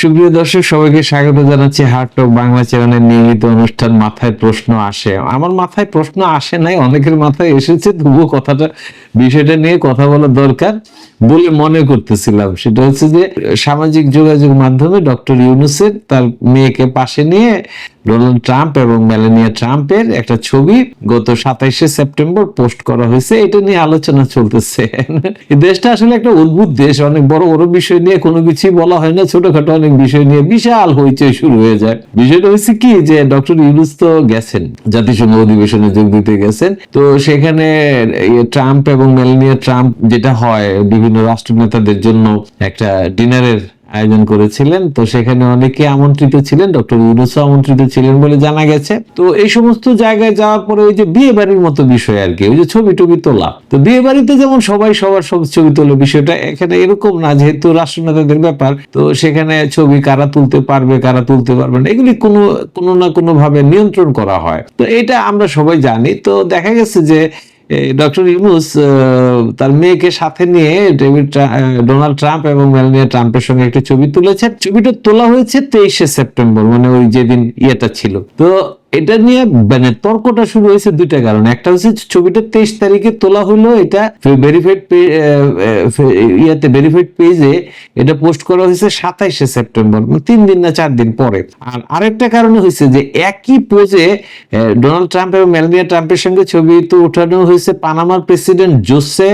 সুপ্রিয় দর্শক, সবাইকে স্বাগত জানাচ্ছি হার্ট টক বাংলা চ্যানেলের নিয়মিত অনুষ্ঠান। মাথায় প্রশ্ন আসে। আমার মাথায় প্রশ্ন আসে নাই, অনেকের মাথায় এসেছে, তবুও কথাটা, বিষয়টা নিয়ে কথা বলা দরকার বলে মনে করতেছিলাম। সেটা হচ্ছে যে, সামাজিক যোগাযোগ মাধ্যমে ডক্টর ইউনুসের তার মেয়েকে পাশে নিয়ে ডোনাল্ড ট্রাম্প এবং মেলানিয়া ট্রাম্পের একটা ছবি গত সাতাইশে সেপ্টেম্বর পোস্ট করা হয়েছে। এটা নিয়ে আলোচনা চলতেছে। দেশটা আসলে একটা অদ্ভুত দেশ। অনেক বড় বড় বিষয় নিয়ে কোনো কিছুই বলা হয় না। ছোটখাটো অনেক বিষয় নিয়ে বিশাল হইচই শুরু হয়ে যায়। বিষয়টা হচ্ছে কি যে ডক্টর ইউনুস তো গেছেন, জাতিসংঘ অধিবেশনে যোগ দিতে গেছেন। তো সেখানে ট্রাম্প এবং মেলানিয়া ট্রাম্প যেটা হয় বিভিন্ন রাষ্ট্রনেতাদের জন্য একটা ডিনারের আয়োজন করেছিলেন। তো সেখানে অনেকে আমন্ত্রিত ছিলেন, ডক্টর ইউনুসও আমন্ত্রিত ছিলেন বলে জানা গেছে। তো এই সমস্ত জায়গায় যাওয়ার পরে ওই যে বিয়ে বাড়ির মতো বিষয় আর কি, ওই যে ছবি টবি তোলা। তো বিয়ে বাড়িতে যেমন সবাই সবার সব ছবি তোলে, বিষয়টা এখানে এরকম না, যেহেতু রাষ্ট্রনেতাদের ব্যাপার, তো সেখানে ছবি কারা তুলতে পারবে, কারা তুলতে পারবে না, এগুলি কোনো কোনো না কোনো ভাবে নিয়ন্ত্রণ করা হয়। তো এটা আমরা সবাই জানি। তো দেখা গেছে যে ডক্টর ইউনুস তার মেয়েকে সাথে নিয়ে ডেভিড ডোনাল্ড ট্রাম্প এবং মেলানিয়া ট্রাম্পের সঙ্গে একটা ছবি তুলেছেন। ছবিটা তোলা হয়েছে তেইশে সেপ্টেম্বর মানে ওই যেদিন ইয়েটা ছিল। তো এটা নিয়ে মানে তর্কটা শুরু হয়েছে দুইটা কারণে। একটা হচ্ছে ছবিটা তেইশ তারিখে তোলা হলো, এটা ভেরিফাইড ইয়াতে ভেরিফাইড পেজে এটা পোস্ট করা হয়েছে সাতাইশে সেপ্টেম্বর মানে তিন দিন না চার দিন পরে। আর আরেকটা কারণে হয়েছে যে একই পোজে ডোনাল্ড ট্রাম্প এবং মেলানিয়া ট্রাম্পের সঙ্গে ছবি তো ওঠানো হয়েছে পানামার প্রেসিডেন্ট জোসে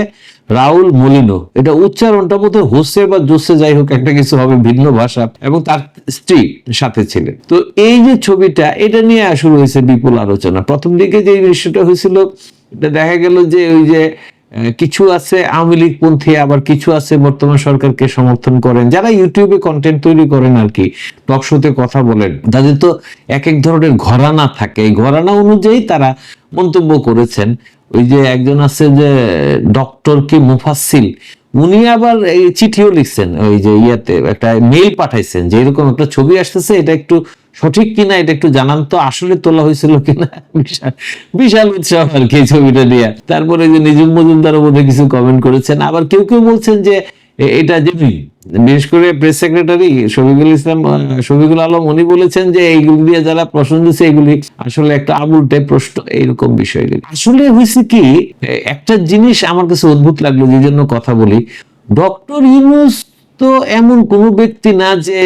রাউল মলিনো। এটা উচ্চারণটা বোধহয় হোসে বা জোসে যাই হোক, একটা কিছু হবে ভিন্ন ভাষা এবং তার স্ত্রী সাথে ছিলেন। তো এই যে ছবিটা, এটা নিয়ে শুরু হয়েছে বিপুল আলোচনা। প্রথম দিকে যে দৃশ্যটা হয়েছিল, এটা দেখা গেল যে ওই যে কিছু আছে আওয়ামী লীগ পন্থী, আবার কিছু আছে বর্তমান সরকারকে সমর্থন করেন। যারা ইউটিউবে কন্টেন্ট তৈরি করেন আর কি টক শোতে কথা বলেন, তাদের তো এক এক ধরনের ঘরানা থাকে। এই ঘরানা অনুযায়ী তারা মন্তব্য করেছেন। ওই যে একজন আছে যে ডক্টর কি মুফাসিল উনি আবার এই চিঠিও লিখছেন, ওই যে ইয়াতে একটা মেইল পাঠাইছেন যে এরকম একটা ছবি আসতেছে, এটা একটু সঠিক কিনা এটা একটু জানান তো, আসলে তোলা হয়েছিল কিনা? বিশাল বিশাল উৎসাহ আর কি ছবিটা নিয়ে। তারপরে যে নিজুম মজুমদার বোধহয় কিছু কমেন্ট করেছেন। আবার কেউ কেউ বলছেন যে এটা যে বিশেষ করে প্রেস সেক্রেটারি শফিকুল ইসলাম শফিকুল আলম, উনি বলেছেন যে এইগুলি দিয়ে যারা প্রশ্ন দিচ্ছে, এগুলি আসলে একটা আবুলটে প্রশ্ন, এইরকম বিষয়গুলি আসলে হয়েছে কি একটা জিনিস আমার কাছে অদ্ভুত লাগল যে জন্য কথা বলি। ডক্টর ইউনুস তো এমন কোন ব্যক্তি না যে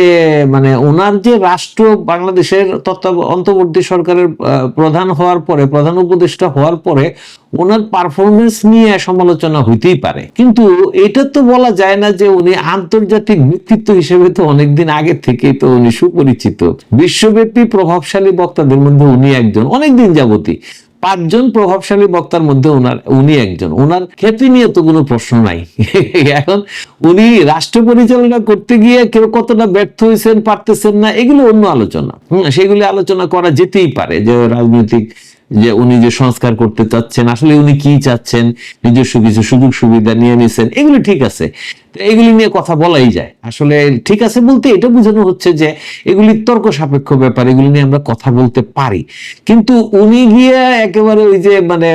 মানে ওনার যে রাষ্ট্র বাংলাদেশের তত্ত্ব অন্তর্বর্তী সরকারের প্রধান হওয়ার পরে, প্রধান উপদেষ্টা হওয়ার পরে ওনার পারফরমেন্স নিয়ে সমালোচনা হইতেই পারে। কিন্তু এটা তো বলা যায় না যে উনি আন্তর্জাতিক ব্যক্তিত্ব হিসেবে তো অনেকদিন আগে থেকেই তো উনি সুপরিচিত। বিশ্বব্যাপী প্রভাবশালী বক্তাদের মধ্যে উনি একজন, অনেকদিন যাবতী পাঁচজন প্রভাবশালী বক্তার মধ্যে ওনার উনি একজন। ওনার খ্যাতি নিয়ে তো কোনো প্রশ্ন নাই। এখন উনি রাষ্ট্র পরিচালনা করতে গিয়ে কেউ কতটা ব্যর্থ হয়েছেন পারতেছেন না এগুলো অন্য আলোচনা। হুম, সেগুলি আলোচনা করা যেতেই পারে যে রাজনৈতিক যে উনি যে সংস্কার করতে চাচ্ছেন আসলে উনি কি চাচ্ছেন নিজস্ব কিছু সুযোগ সুবিধা নিয়ে নিছেন এগুলো ঠিক আছে। এগুলি নিয়ে কথা বলাই যায়। আসলে ঠিক আছে বলতে এটা বোঝানো হচ্ছে যে এগুলি তর্ক সাপেক্ষ ব্যাপার, এগুলি নিয়ে আমরা কথা বলতে পারি। কিন্তু উনি গিয়ে একেবারে ওই যে মানে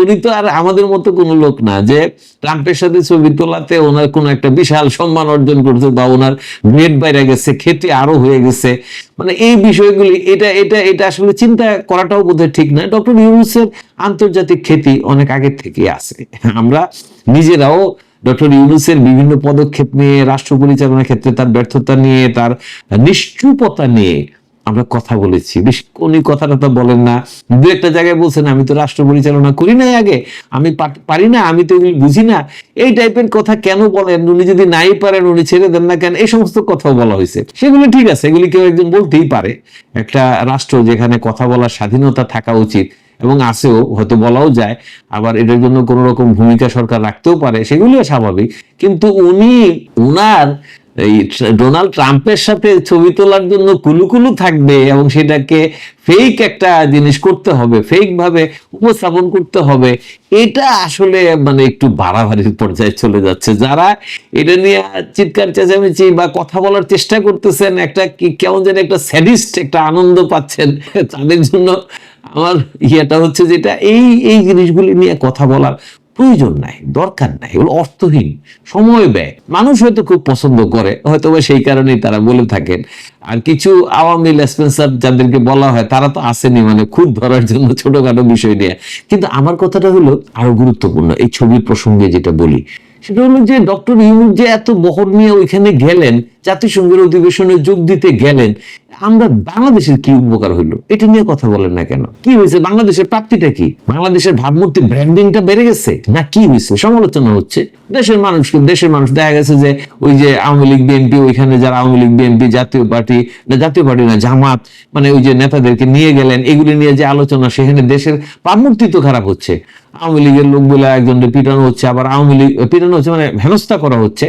উনি তো আর আমাদের মতো কোনো লোক না যে ট্রাম্পের সাথে ছবি তোলাতে ওনার কোনো একটা বিশাল সম্মান অর্জন করছে বা ওনার গ্রেড বাইরে গেছে খেতে আরও হয়ে গেছে। মানে এই বিষয়গুলি, এটা এটা এটা আসলে চিন্তা করাটাও বোধহয় ঠিক না। ডক্টর ইউনুসের আন্তর্জাতিক খ্যাতি অনেক আগে থেকে আছে। আমরা নিজেরাও ডক্টর ইউনুসের বিভিন্ন পদক্ষেপ নিয়ে, রাষ্ট্র পরিচালনার ক্ষেত্রে তার ব্যর্থতা নিয়ে, তার নিশ্চুপতা নিয়ে আমরা কথা বলেছি। বেশ, উনি কথাটা তো বলেন না। দু একটা জায়গায় বলছেন, আমি তো রাষ্ট্র পরিচালনা করি নাই আগে। আমি পারি না, আমি তো এগুলি বুঝি না। এই টাইপের কথা কেন বলেন? উনি যদি নাই পারেন, উনি ছেড়ে দেন না কেন? এই সমস্ত কথাও বলা হয়েছে। সেগুলি ঠিক আছে, এগুলি কেউ একজন বলতেই পারে। একটা রাষ্ট্র যেখানে কথা বলার স্বাধীনতা থাকা উচিত এবং আছেও, হয়তো বলাও যায়, আবার এটার জন্য কোনো রকম ভূমিকা সরকার রাখতেও পারে, সেগুলিও স্বাভাবিক। কিন্তু উনি, উনার এই ডোনাল্ড ট্রাম্পের সাথে ছবি তোলার জন্য কুলুকুলু থাকবে এবং সেটাকে ফেক একটা জিনিস করতে হবে ফেক ভাবে উপস্থাপন করতে হবে। এটা আসলে মানে একটু বাড়াবাড়ির পর্যায়ে চলে যাচ্ছে। যারা এটা নিয়ে চিৎকার, চেঁচামেচি বা কথা বলার চেষ্টা করতেছেন, একটা কি কেমন যেন একটা স্যাডিস্ট একটা আনন্দ পাচ্ছেন, তাদের জন্য আমার ইয়েটা হচ্ছে যেটা, এই এই জিনিসগুলি নিয়ে কথা বলার প্রয়োজন নাই, দরকার নাই, এগুলো অর্থহীন, সময় ব্যয়। মানুষ হয়তো খুব পছন্দ করে হয়তো সেই কারণেই তারা বলে থাকেন আর কিছু আওয়ামী লেসপেন্সার যাদেরকে বলা হয়, তারা তো আসেনি মানে খুব ধরার জন্য ছোটখাটো বিষয় নিয়ে। কিন্তু আমার কথাটা হলো আরও গুরুত্বপূর্ণ, এই ছবির প্রসঙ্গে যেটা বলি, সেটা হলো যে ডক্টর ইউনুস যে এত বহর নিয়ে ওইখানে গেলেন, জাতিসংঘের অধিবেশনে যোগ দিতে গেলেন, আমরা বাংলাদেশের কি উপকার হইল? এটা নিয়ে কথা বলেন না কেন? কি হয়েছে? বাংলাদেশের প্রাপ্তিটা কি? বাংলাদেশের ভাবমূর্তি ব্র্যান্ডিংটা বেড়ে গেছে? না কি হয়েছে? সমালোচনা হচ্ছে। দেশের মানুষকে দেশের মানুষ দেখা গেছে যে ওই যে আওয়ামী লীগ, বিএনপি, ওইখানে যারা আওয়ামী লীগ, বিএনপি জাতীয় পার্টি না জাতীয় পার্টি না জামাত মানে ওই যে নেতাদেরকে নিয়ে গেলেন, এগুলি নিয়ে যে আলোচনা সেখানে দেশের প্রামূর্তি তো খারাপ হচ্ছে। আওয়ামী লীগের লোকগুলো একজনকে পিটানো হচ্ছে, আবার আওয়ামী লীগ, পিটানো হচ্ছে মানে হেনস্থা করা হচ্ছে,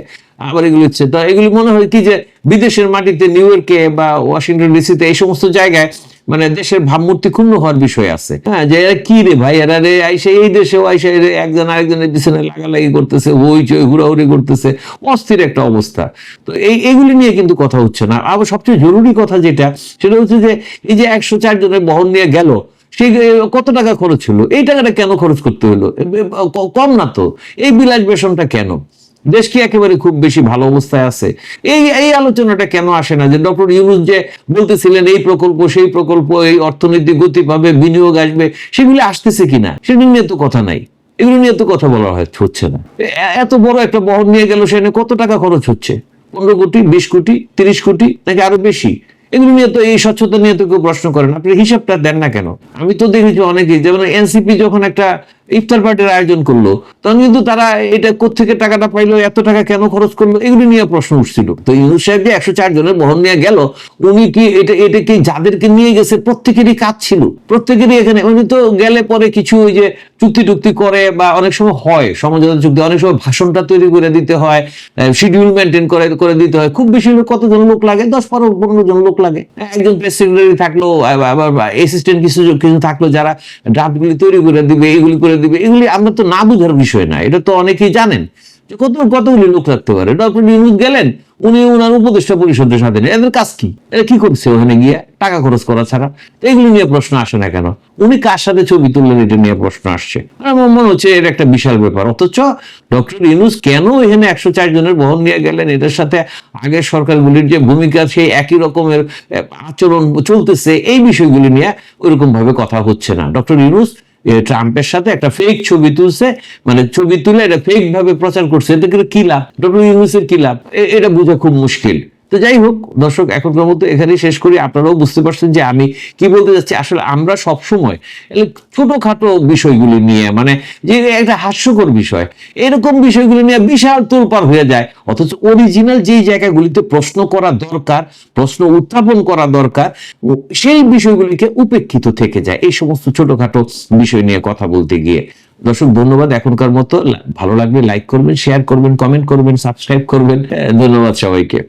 আবার এগুলো হচ্ছে, তো এগুলি মনে হয় কি যে বিদেশের মাটিতে নিউ ইয়র্কে বা ওয়াশিংটন ডিসিতে এই সমস্ত জায়গায় মানে দেশের ভাবমূর্তি ক্ষুণ্ণ হওয়ার বিষয় আছে। হ্যাঁ যে এরা কি রে ভাই? এরা রে আইসে এই দেশেও আইসে একজন আরেকজনের পিছনে লাগালাগি করতেছে ওই চই হুড়াহুড়ি করতেছে। অস্থির একটা অবস্থা। তো এই এগুলি নিয়ে কিন্তু কথা হচ্ছে না। আবার সবচেয়ে জরুরি কথা যেটা, সেটা হচ্ছে যে এই যে একশো চার জনের বহন নিয়ে গেল, সেই কত টাকা খরচ হলো? এই টাকাটা কেন খরচ করতে হলো? কম না তো। এই বিলাস বেসনটা কেন? দেশ কি একেবারে খুব বেশি ভালো অবস্থায় আছে? এই এই আলোচনাটা কেন আসে না? যে ডক্টর ইউনুস যে বলতেছিলেন, এই প্রকল্প, সেই প্রকল্প, এই অর্থনৈতিক গতি পাবে, বিনিয়োগ আসবে, সেগুলি আসতেছে কিনা? সেগুলি নিয়ে তো কথা নাই। এগুলো নিয়ে তো কথা বলা হচ্ছে না। এত বড় একটা বহন নিয়ে গেল সেখানে কত টাকা খরচ হচ্ছে? পনেরো কোটি, বিশ কোটি, তিরিশ কোটি, নাকি আরও বেশি? এগুলো নিয়ে তো এই স্বচ্ছতা নিয়ে তো কেউ প্রশ্ন করেন আপনি হিসাবটা দেন না কেন? আমি তো দেখেছি অনেকেই, যেমন এনসিপি যখন একটা ইফতার পার্টির আয়োজন করল, তখন কিন্তু তারা এটা কোথেকে টাকাটা পাইলো, এত টাকা কেন খরচ করল, এগুলি নিয়ে প্রশ্ন উঠছিল। তো ইউনুস সাহেব যে একশো চার জনের বহন নিয়ে গেল, উনি কি এটা এটা কি যাদেরকে নিয়ে গেছে, প্রত্যেকেরই কাজ ছিল? প্রত্যেকেরই এখানে, উনি তো গেলে পরে কিছু ওই যে চুক্তি টুক্তি করে বা অনেক সময় হয় সমঝোতা চুক্তি, অনেক সময় ভাষণটা তৈরি করে দিতে হয় শিডিউল মেনটেন করে করে দিতে হয়। খুব বেশি কতজন লোক লাগে? দশ পনেরো পনেরো জন লোক লাগে। একজন প্রেস সেক্রেটারি থাকল, আবার- অ্যাসিস্ট্যান্ট কিছু কিছু থাকল যারা ড্রাফটগুলি তৈরি করে দিবে, এগুলি করে দিবে, এগুলি আমরা তো না বুঝার বিষয় না, এটা তো অনেকেই জানেন যে কত কতগুলি লোক থাকতে পারে। ডক্টর নিউজ গেলেন উনি ওনার উপদেষ্টা পরিষদের সাথে। এদের কাজ কি? এরা কি করছে ওখানে গিয়ে? টাকা খরচ করা ছাড়া। এগুলি নিয়ে প্রশ্ন আসে না কেন? উনি কার সাথে ছবি তুললেন এটা নিয়ে প্রশ্ন আসছে? আমার মনে হচ্ছে এটা একটা বিশাল ব্যাপার। অথচ ডক্টর ইউনুস কেন এখানে একশো চার জনের বহন নিয়ে গেলেন? এটার সাথে আগের সরকারগুলির যে ভূমিকা সেই একই রকমের আচরণ চলতেছে এই বিষয়গুলি নিয়ে ওইরকম ভাবে কথা হচ্ছে না। ডক্টর ইউনুস এ, ট্রাম্পের সাথে একটা ফেক ছবি তুলছে মানে ছবি তুলে এটা ফেক ভাবে প্রচার করছে, এটা কি লাভ? ডক্টর এর কি লাভ? এটা বোঝা খুব মুশকিল। তো যাই হোক, দর্শক এখনকার মতো এখানেই শেষ করি। আপনারাও বুঝতে পারছেন যে আমি কি বলতে যাচ্ছি। আসলে আমরা সব সময় ছোটখাটো বিষয়গুলি নিয়ে মানে যে একটা হাস্যকর বিষয়, এরকম বিষয়গুলি নিয়ে বিশাল তোলপার হয়ে যায়। অথচ অরিজিনাল যেই জায়গাগুলিতে প্রশ্ন করা দরকার, প্রশ্ন উত্থাপন করা দরকার, সেই বিষয়গুলিকে উপেক্ষিত থেকে যায়। এই সমস্ত ছোটখাটো বিষয় নিয়ে কথা বলতে গিয়ে। দর্শক, ধন্যবাদ এখনকার মতো। ভালো লাগবে লাইক করবেন শেয়ার করবেন কমেন্ট করবেন সাবস্ক্রাইব করবেন। ধন্যবাদ সবাইকে।